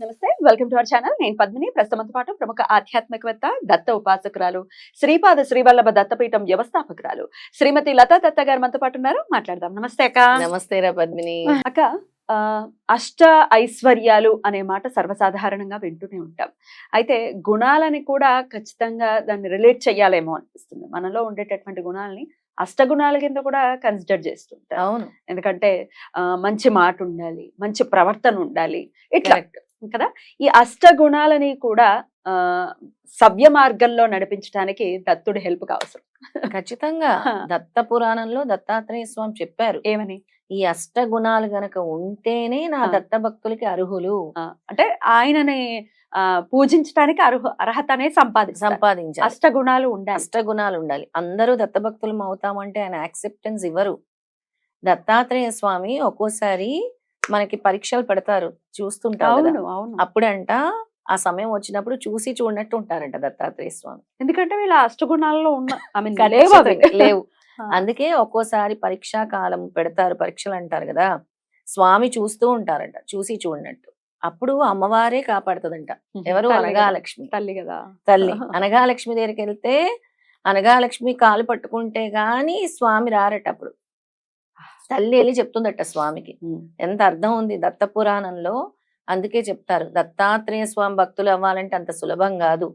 నమస్తే welcome to our channel. నేను పద్మిని. ప్రస్తుతంతో పాటు ప్రముఖ ఆధ్యాత్మికవేత్త దత్త ఉపాసకురాలు శ్రీపాద శ్రీవల్లభ దత్తపీఠం వ్యవస్థాపకురాలు శ్రీమతి లతా దత్త గారు మనతో పాటు ఉన్నారు. మాట్లాడదాం. నమస్తే అక్క. నమస్తే రా పద్మిని. అక్క అష్ట ఐశ్వర్యాలు అనే మాట సర్వసాధారణంగా వింటూనే ఉంటాం. అయితే గుణాలని కూడా ఖచ్చితంగా దాన్ని రిలేట్ చెయ్యాలేమో అనిపిస్తుంది. మనలో ఉండేటటువంటి గుణాలని అష్టగుణాల కింద కూడా కన్సిడర్ చేస్తుంటాం అవును. ఎందుకంటే మంచి మాట ఉండాలి మంచి ప్రవర్తన ఉండాలి ఇట్లా. కదా? ఈ అష్ట గుణాలని కూడా ఆ సవ్య మార్గంలో నడిపించడానికి దత్తుడి హెల్ప్ అవసరం ఖచ్చితంగా. దత్త పురాణంలో దత్తాత్రేయ స్వామి చెప్పారు. ఏమని? ఈ అష్ట గుణాలు గనక ఉంటేనే నా. దత్త భక్తులకి అర్హులు. అంటే ఆయనని ఆ, పూజించడానికి అర్హ అర్హత అనేది సంపాదించాలి. సంపాదించాలి అష్ట గుణాలు ఉండాలి. అష్ట గుణాలు ఉండాలి. అందరూ దత్త భక్తులం అవుతామంటే ఆయన యాక్సెప్టెన్స్ ఇవ్వరు. దత్తాత్రేయ స్వామి ఒక్కోసారి మనకి పరీక్షలు పెడతారు. చూస్తుంటాం కదా. అవును అవును. అప్పుడంట ఆ సమయం వచ్చినప్పుడు చూసి చూడనట్టు ఉంటారంట దత్తాత్రేయ స్వామి. ఎందుకంటే వీళ్ళ అష్టగుణాల్లో ఉన్న లేవు అందుకే ఒక్కోసారి పరీక్షా కాలం పెడతారు పరీక్షలు అంటారు కదా. స్వామి చూస్తూ ఉంటారంట చూసి చూడనట్టు. అప్పుడు అమ్మవారే కాపాడుతుందంట. ఎవరు. అనగాలక్ష్మి. తల్లి కదా. తల్లి. అనగాలక్ష్మి దగ్గరికి వెళ్తే అనగాలక్ష్మి కాలు పట్టుకుంటే గాని స్వామి రారట అప్పుడు. తల్లి వెళ్ళి చెప్తుందట స్వామికి. ఎంత అర్థం ఉంది. దత్త పురాణంలో అందుకే చెప్తారు. దత్తాత్రేయ స్వామి భక్తులు అవ్వాలంటే అంత సులభం కాదు.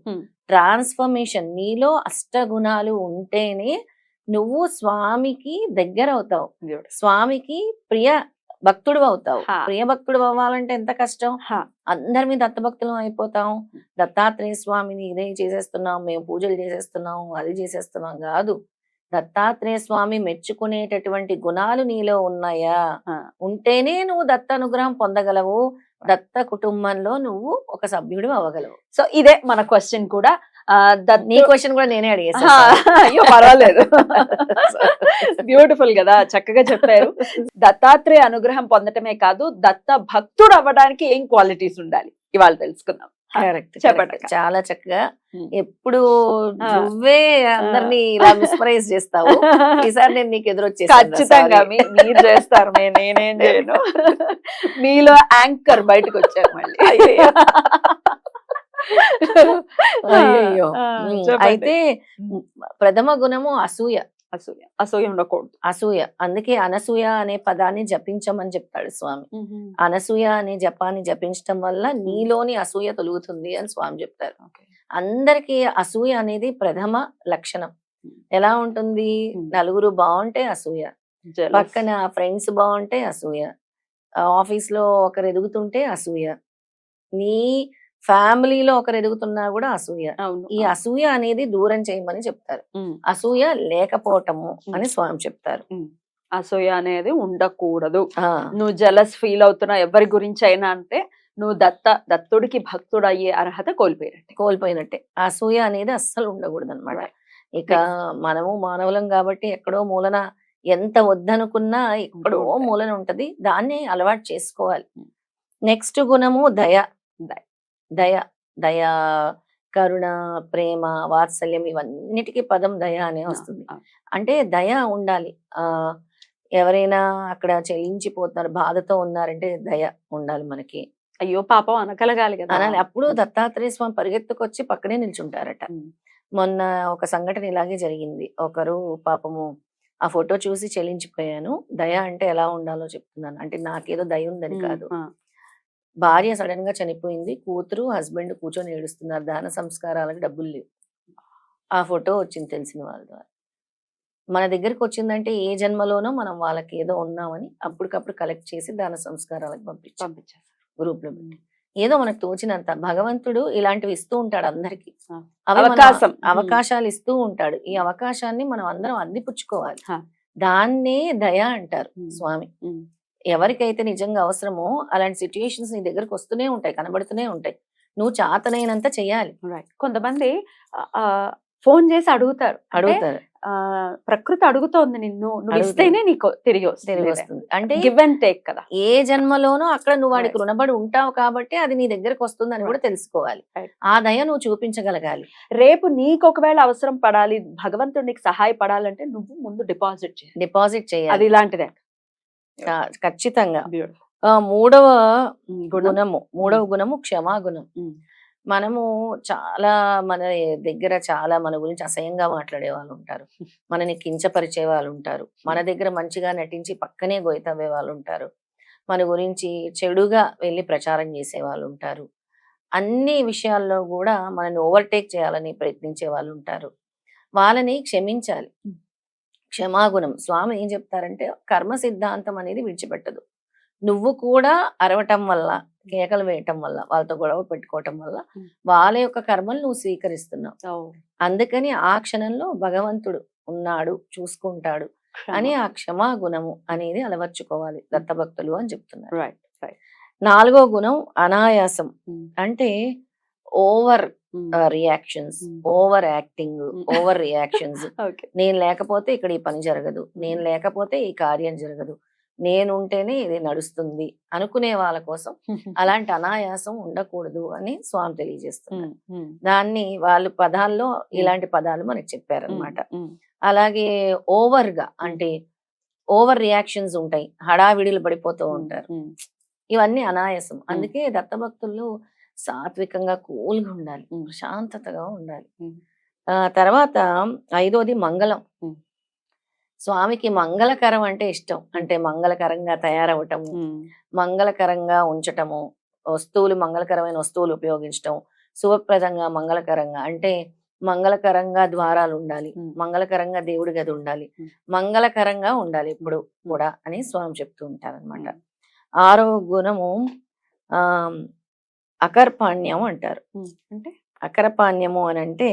ట్రాన్స్ఫర్మేషన్ నీలో అష్టగుణాలు ఉంటేనే నువ్వు స్వామికి దగ్గర అవుతావు. స్వామికి ప్రియ భక్తుడు అవుతావు. ప్రియ భక్తుడు అవ్వాలంటే ఎంత కష్టం? అందరి మీద దత్తభక్తులం అయిపోతాం. దత్తాత్రేయ స్వామిని ఇదే చేసేస్తున్నాం. మేము పూజలు చేసేస్తున్నాం. అది చేసేస్తున్నాం. కాదు. దత్తాత్రేయ స్వామి మెచ్చుకునేటటువంటి గుణాలు నీలో ఉన్నాయా. ఉంటేనే నువ్వు దత్త అనుగ్రహం పొందగలవు. దత్త కుటుంబంలో నువ్వు ఒక సభ్యుడు అవ్వగలవు. సో ఇదే మన క్వశ్చన్ కూడా. నీ క్వశ్చన్ కూడా నేనే అడిగేసాను అయ్యో పర్వాలేదు. బ్యూటిఫుల్ కదా చక్కగా చెప్పారు. దత్తాత్రేయ అనుగ్రహం పొందటమే కాదు దత్త భక్తుడు అవ్వడానికి ఏం క్వాలిటీస్ ఉండాలి? ఇవాళ తెలుసుకుందాం. చాలా చక్కగా. ఎప్పుడు. నువ్వే అందరినీ ఇలా మిస్ప్రైజ్ చేస్తావు. ఈసారి నేను నీకు ఎదురొచ్చేసాను రా, ఖచ్చితంగా మీరు చేస్తారు. నేనేం చేయను. మీలో యాంకర్ బయటకు వచ్చారు మళ్ళీ. చెప్పండి. అయితే ప్రథమ గుణము అసూయ. అసూయ. అసూయ ఉండకూడదు. అసూయ. అందుకే అనసూయ అనే పదాన్ని జపించమని చెప్తాడు స్వామి. అనసూయ అనే జపాన్ని జపించడం వల్ల నీలోని అసూయ తొలుగుతుంది అని స్వామి చెప్తారు. అందరికి అసూయ అనేది ప్రథమ లక్షణం. ఎలా ఉంటుంది. నలుగురు బాగుంటే అసూయ. పక్కన ఫ్రెండ్స్ బాగుంటే అసూయ. ఆఫీస్లో ఒకరు ఎదుగుతుంటే అసూయ. నీ ఫ్యామిలీలో ఒకరు ఎదుగుతున్నా కూడా అసూయ. ఈ అసూయ అనేది దూరం చేయమని చెప్తారు. అసూయ లేకపోవటము అని స్వామి చెప్తారు. అసూయ అనేది ఉండకూడదు. నువ్వు జలస్ ఫీల్ అవుతున్నా ఎవరి గురించి అయినా అంటే నువ్వు దత్త దత్తుడికి భక్తుడు అయ్యే అర్హత కోల్పోయినట్టే. కోల్పోయినట్టే. అసూయ అనేది అస్సలు ఉండకూడదు అనమాట. ఇక మనము మానవులం కాబట్టి ఎక్కడో మూలన ఎంత వద్దనుకున్నా ఎక్కడో. మూలన ఉంటది. దాన్ని అలవాటు చేసుకోవాలి. నెక్స్ట్ గుణము దయ. దయ. దయ దయ కరుణ ప్రేమ వాత్సల్యం ఇవన్నిటికీ పదం దయ అనే వస్తుంది. అంటే దయ ఉండాలి. ఆ! ఎవరైనా అక్కడ చెల్లించిపోతున్నారు బాధతో ఉన్నారంటే దయ ఉండాలి మనకి. అయ్యో! పాపం అనకలగాలి కదా! అనాలి. అప్పుడు దత్తాత్రేయ స్వామి పరిగెత్తుకొచ్చి పక్కనే నిల్చుంటారట. మొన్న ఒక సంఘటన ఇలాగే జరిగింది. ఒకరు పాపము ఆ ఫోటో చూసి చెల్లించిపోయాను దయ అంటే ఎలా ఉండాలో చెప్తున్నాను. అంటే నాకేదో దయ ఉందని కాదు. భార్య సడన్గా చనిపోయింది. కూతురు హస్బెండ్ కూర్చొని ఏడుస్తున్నారు. దాన సంస్కారాలకు డబ్బులు లేవు. ఆ ఫోటో వచ్చింది తెలిసిన వాళ్ళ ద్వారా. మన దగ్గరికి వచ్చిందంటే ఏ జన్మలోనో మనం వాళ్ళకి ఏదో ఉన్నామని అప్పటికప్పుడు కలెక్ట్ చేసి దాన సంస్కారాలకు పంపించాం. పంపించేస్తారు గ్రూప్లో పెట్టి. ఏదో మనకు తోచినంత. భగవంతుడు ఇలాంటివి ఇస్తూ ఉంటాడు అందరికి. అవకాశం. అవకాశాలు ఇస్తూ ఉంటాడు. ఈ అవకాశాన్ని మనం అందరం అందిపుచ్చుకోవాలి. దాన్నే దయ అంటారు. స్వామి. ఎవరికైతే నిజంగా అవసరమో అలాంటి సిచ్యుయేషన్స్ నీ దగ్గరకు వస్తూనే ఉంటాయి కనబడుతూనే ఉంటాయి. నువ్వు చాతనైనంత చెయ్యాలి. రైట్ కొంతమంది ఫోన్ చేసి అడుగుతారు. అడుగుతారు. ఆ, ప్రకృతి అడుగుతోంది నిన్ను నువ్వు. ఇస్తేనే నీకు తిరిగి తిరిగి వస్తుంది. అంటే గివ్ అండ్ టేక్ కదా. ఏ జన్మలోనూ అక్కడ నువ్వు వాడికి రుణపడి ఉంటావు కాబట్టి అది నీ దగ్గరకు వస్తుందని కూడా తెలుసుకోవాలి. ఆ దయ నువ్వు చూపించగలగాలి. రేపు నీకు ఒకవేళ అవసరం పడాలి భగవంతుడు నీకు సహాయపడాలంటే నువ్వు ముందు డిపాజిట్ చేయాలి. డిపాజిట్ అది చేయాలి ఇలాంటిదే. కా- ఖచ్చితంగా. మూడవ గుణం. గుణము మూడవ గుణము క్షమా గుణం ఉమ్. మనము చాలా మన దగ్గర చాలా మన గురించి అసహ్యంగా మాట్లాడే వాళ్ళు ఉంటారు మనని కించపరిచే వాళ్ళు ఉంటారు మన దగ్గర మంచిగా నటించి పక్కనే గొయ్యతవ్వే వాళ్ళు ఉంటారు మన గురించి చెడుగా వెళ్ళి ప్రచారం చేసే వాళ్ళు ఉంటారు అన్ని విషయాల్లో కూడా మనని ఓవర్టేక్ చేయాలని ప్రయత్నించే వాళ్ళు ఉంటారు వాళ్ళని క్షమించాలి. క్షమాగుణం. స్వామి ఏం చెప్తారంటే కర్మ సిద్ధాంతం అనేది విడిచిపెట్టదు. నువ్వు కూడా అరవటం వల్ల కేకలు వేయటం వల్ల వాళ్ళతో గొడవ పెట్టుకోవటం వల్ల. వాళ్ళ యొక్క కర్మలు నువ్వు స్వీకరిస్తున్నావు. అందుకని ఆ క్షణంలో భగవంతుడు ఉన్నాడు చూసుకుంటాడు. అని ఆ క్షమా గుణము అనేది అలవర్చుకోవాలి దత్తభక్తులు అని చెప్తున్నారు. Right right. నాలుగో గుణం అనాయాసం. అంటే over. Reactions. Over acting. Over reactions. నేను లేకపోతే ఇక్కడ ఈ పని జరగదు. నేను లేకపోతే ఈ కార్యం జరగదు. నేను ఉంటేనే ఇది నడుస్తుంది అనుకునే వాళ్ళ కోసం అలాంటి అనాయాసం ఉండకూడదు అని స్వామి తెలియజేస్తున్నారు. దాన్ని వాళ్ళు పదాల్లో ఇలాంటి పదాలు మనకి చెప్పారనమాట. అలాగే ఓవర్గా అంటే ఓవర్ రియాక్షన్స్ ఉంటాయి. హడావిడిలు పడిపోతూ ఉంటారు. ఇవన్నీ అనాయాసం. అందుకే దత్తభక్తులు సాత్వికంగా కూల్గా ఉండాలి. ప్రశాంతతగా ఉండాలి. ఆ తర్వాత ఐదోది మంగళం. స్వామికి మంగళకరం అంటే ఇష్టం అంటే మంగళకరంగా తయారవటము మంగళకరంగా ఉంచటము వస్తువులు మంగళకరమైన వస్తువులు ఉపయోగించటం శుభప్రదంగా మంగళకరంగా అంటే మంగళకరంగా ద్వారాలు ఉండాలి. మంగళకరంగా దేవుడి గది ఉండాలి. మంగళకరంగా ఉండాలి ఇప్పుడు కూడా అని స్వామి చెప్తూ ఉంటారన్నమాట ఆరో గుణము ఆ అకర్పాణ్యం అంటారు. అంటే? అకరపాణ్యము అని అంటే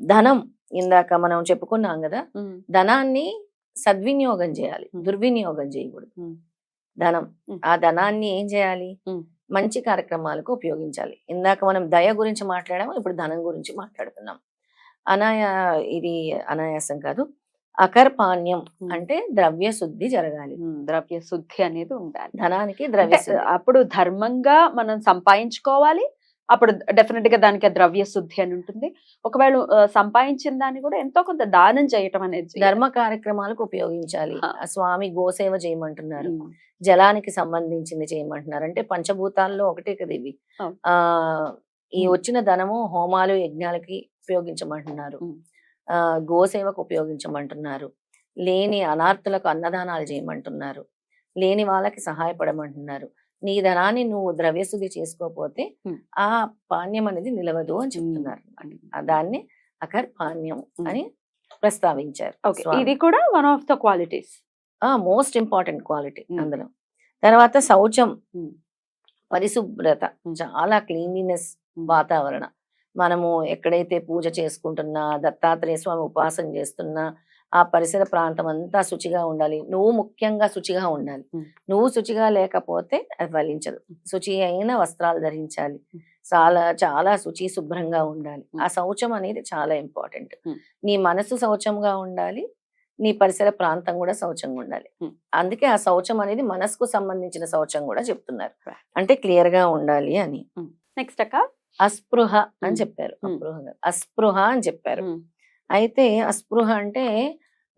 ధనం ఇందాక మనం చెప్పుకున్నాం కదా! ధనాన్ని సద్వినియోగం చేయాలి. దుర్వినియోగం చేయకూడదు. ధనం. ఆ ధనాన్ని ఏం చేయాలి. మంచి కార్యక్రమాలకు ఉపయోగించాలి. ఇందాక మనం దయ గురించి మాట్లాడాము? ఇప్పుడు ధనం గురించి మాట్లాడుతున్నాం. అనాయా ఇది అనాయాసం కాదు. అకర్పాణ్యం. అంటే ద్రవ్య శుద్ధి జరగాలి. ద్రవ్య శుద్ధి అనేది ఉండాలి. ధనానికి ద్రవ్య అప్పుడు ధర్మంగా మనం సంపాదించుకోవాలి. అప్పుడు డెఫినెట్గా దానికి ద్రవ్య శుద్ధి అని ఉంటుంది. ఒకవేళ సంపాదించిన దాన్ని కూడా ఎంతో కొంత దానం చేయటం అనేది. ధర్మ కార్యక్రమాలకు ఉపయోగించాలి. స్వామి గోసేవ చేయమంటున్నారు. జలానికి సంబంధించింది చేయమంటున్నారు. అంటే పంచభూతాల్లో ఒకటే కదా ఇవి. ఆ ఈ. వచ్చిన ధనము హోమాలు యజ్ఞాలకి ఉపయోగించమంటున్నారు. గోసేవకు ఉపయోగించమంటున్నారు. లేని అనార్థులకు అన్నదానాలు చేయమంటున్నారు. లేని వాళ్ళకి సహాయపడమంటున్నారు. నీ ధనాన్ని నువ్వు ద్రవ్యశుద్ధి చేసుకోకపోతే. ఆ పాణ్యం అనేది నిలవదు అని చెప్తున్నారు దాన్ని అకర్ పాణ్యం. అని ప్రస్తావించారు ఓకే. ఇది కూడా one of the qualities. Most important quality. అందులో. తర్వాత శౌచం. పరిశుభ్రత. చాలా క్లీన్లీనెస్. వాతావరణ. మనము ఎక్కడైతే పూజ చేసుకుంటున్నా దత్తాత్రేయ స్వామి ఉపాసన చేస్తున్నా ఆ పరిసర ప్రాంతం అంతా శుచిగా ఉండాలి. నువ్వు ముఖ్యంగా శుచిగా ఉండాలి. నువ్వు శుచిగా లేకపోతే అది ఫలించదు. శుచి అయిన వస్త్రాలు ధరించాలి. చాలా చాలా శుచి శుభ్రంగా ఉండాలి. ఆ శౌచం అనేది చాలా ఇంపార్టెంట్. నీ మనసు శౌచంగా ఉండాలి. నీ పరిసర ప్రాంతం కూడా శౌచంగా ఉండాలి. అందుకే ఆ శౌచం అనేది మనసుకు సంబంధించిన శౌచం కూడా చెప్తున్నారు. అంటే క్లియర్గా ఉండాలి అని. నెక్స్ట్ అక్క. అస్పృహ అని. చెప్పారు. అస్పృహ అని చెప్పారు. అయితే అస్పృహ అంటే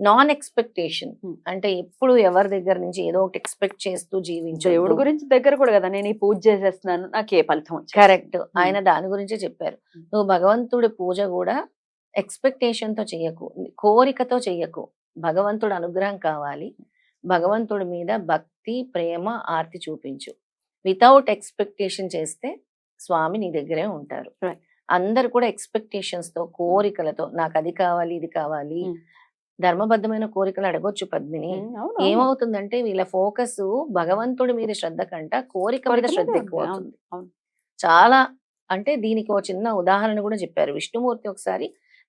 నాన్ ఎక్స్పెక్టేషన్. అంటే ఎప్పుడు ఎవరి దగ్గర నుంచి ఏదో ఒకటి ఎక్స్పెక్ట్ చేస్తూ జీవించు దేవుడి గురించి దగ్గర కూడా కదా నేను ఈ పూజ చేసేస్తున్నాను నాకు ఏ ఫలితం? కరెక్ట్. ఆయన దాని గురించే చెప్పారు. నువ్వు భగవంతుడి పూజ కూడా ఎక్స్పెక్టేషన్తో చెయ్యకు కోరికతో చెయ్యకు. భగవంతుడు అనుగ్రహం కావాలి. భగవంతుడి మీద భక్తి ప్రేమ ఆర్తి చూపించు. వితౌట్ ఎక్స్పెక్టేషన్ చేస్తే స్వామి నీ దగ్గరే ఉంటారు. అందరు కూడా ఎక్స్పెక్టేషన్స్తో కోరికలతో నాకు అది కావాలి ఇది కావాలి ఉమ్. ధర్మబద్ధమైన కోరికలు అడగొచ్చు పద్మిని. అవును. ఏమవుతుందంటే వీళ్ళ ఫోకస్ భగవంతుడి మీద శ్రద్ధ కంట కోరిక మీద శ్రద్ధ ఎక్కువ. చాలా అంటే దీనికి ఒక చిన్న ఉదాహరణ కూడా చెప్పారు. విష్ణుమూర్తి ఒకసారి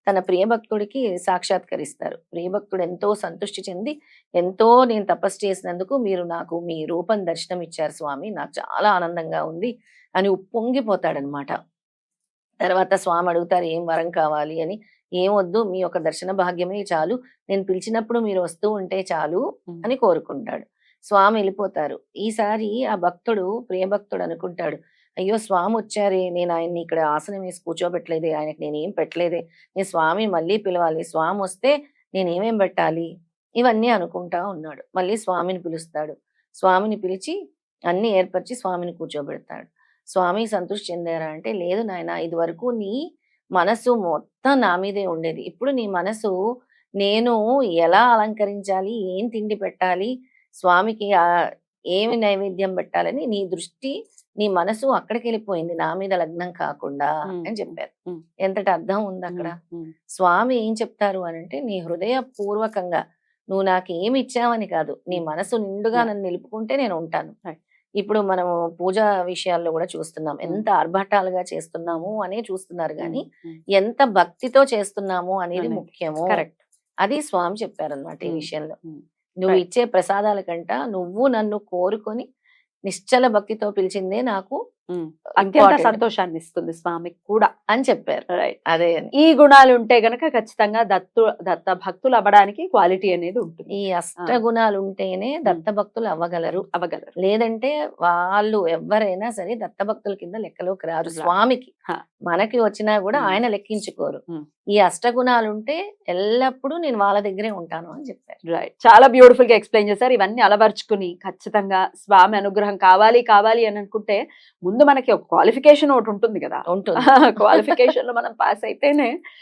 తన ప్రియభక్తుడికి సాక్షాత్కరిస్తారు. ప్రియభక్తుడు ఎంతో సంతృష్టి చెంది ఎంతో నేను తపస్సు చేసినందుకు మీరు నాకు మీ రూపం దర్శనం ఇచ్చారు స్వామి. నాకు చాలా ఆనందంగా ఉంది. అని ఉప్పొంగిపోతాడనమాట తర్వాత స్వామి అడుగుతారు ఏం వరం కావాలి? అని. ఏం వద్దు మీ యొక్క దర్శన భాగ్యమే చాలు. నేను పిలిచినప్పుడు మీరు వస్తూ ఉంటే చాలు. అని కోరుకుంటాడు. స్వామి వెళ్ళిపోతారు. ఈసారి ఆ భక్తుడు ప్రియభక్తుడు అనుకుంటాడు అయ్యో స్వామి వచ్చారే. నేను ఆయన్ని ఇక్కడ ఆసనం వేసి కూర్చోబెట్టలేదే. ఆయనకి నేను ఏం పెట్టలేదే. నేను స్వామి మళ్ళీ పిలవాలి. స్వామి వస్తే నేను ఏమేం పెట్టాలి? ఇవన్నీ అనుకుంటా ఉన్నాడు. మళ్ళీ స్వామిని పిలుస్తాడు. స్వామిని పిలిచి అన్ని ఏర్పరిచి స్వామిని కూర్చోబెడతాడు. స్వామి సంతృష్టి చెందారా అంటే లేదు నాయన ఇది వరకు నీ మనసు మొత్తం నా మీదే ఉండేది. ఇప్పుడు నీ మనసు నేను ఎలా అలంకరించాలి ఏం తిండి పెట్టాలి స్వామికి ఏమి నైవేద్యం పెట్టాలని నీ దృష్టి నీ మనసు అక్కడికి వెళ్ళిపోయింది నా మీద లగ్నం కాకుండా అని చెప్పారు. ఎంతటి అర్థం ఉంది అక్కడ స్వామి ఏం చెప్తారు అని అంటే నీ హృదయపూర్వకంగా నువ్వు నాకు ఏమి ఇచ్చావని కాదు. నీ మనసు నిండుగా. నన్ను నిలుపుకుంటే నేను ఉంటాను. ఇప్పుడు మనము పూజ విషయాల్లో కూడా చూస్తున్నాం ఎంత ఆర్భాటాలుగా చేస్తున్నాము అనే చూస్తున్నారు కానీ ఎంత భక్తితో చేస్తున్నాము అనేది. ముఖ్యము కరెక్ట్ అది స్వామి చెప్పారనమాట ఈ. విషయంలో. నువ్వు. ఇచ్చే ప్రసాదాల కంట నువ్వు నన్ను కోరుకొని నిశ్చల భక్తితో పిలిచిందే నాకు. అత్యంత సంతోషాన్ని ఇస్తుంది స్వామికి కూడా. అని చెప్పారు. రైట్ అదే ఈ గుణాలు ఉంటే గనక ఖచ్చితంగా దత్తు దత్త భక్తులు అవ్వడానికి క్వాలిటీ అనేది ఉంటుంది. ఈ అష్టగుణాలు ఉంటేనే దత్తభక్తులు అవ్వగలరు. అవ్వగలరు. లేదంటే వాళ్ళు ఎవరైనా సరే దత్తభక్తుల కింద లెక్కలోకి రారు. స్వామికి. మనకి వచ్చినా కూడా. ఆయన లెక్కించుకోరు. ఈ అష్టగుణాలు ఉంటే ఎల్లప్పుడూ నేను వాళ్ళ దగ్గరే ఉంటాను అని చెప్పారు. రైట్ చాలా బ్యూటిఫుల్గా ఎక్స్ప్లెయిన్ చేశారు. ఇవన్నీ అలవర్చుకుని ఖచ్చితంగా స్వామి అనుగ్రహం కావాలి కావాలి అని అనుకుంటే ముందు మనకి ఒక క్వాలిఫికేషన్ ఒకటి ఉంటుంది కదా. ఉంటుంది. క్వాలిఫికేషన్లో మనం పాస్ అయితేనే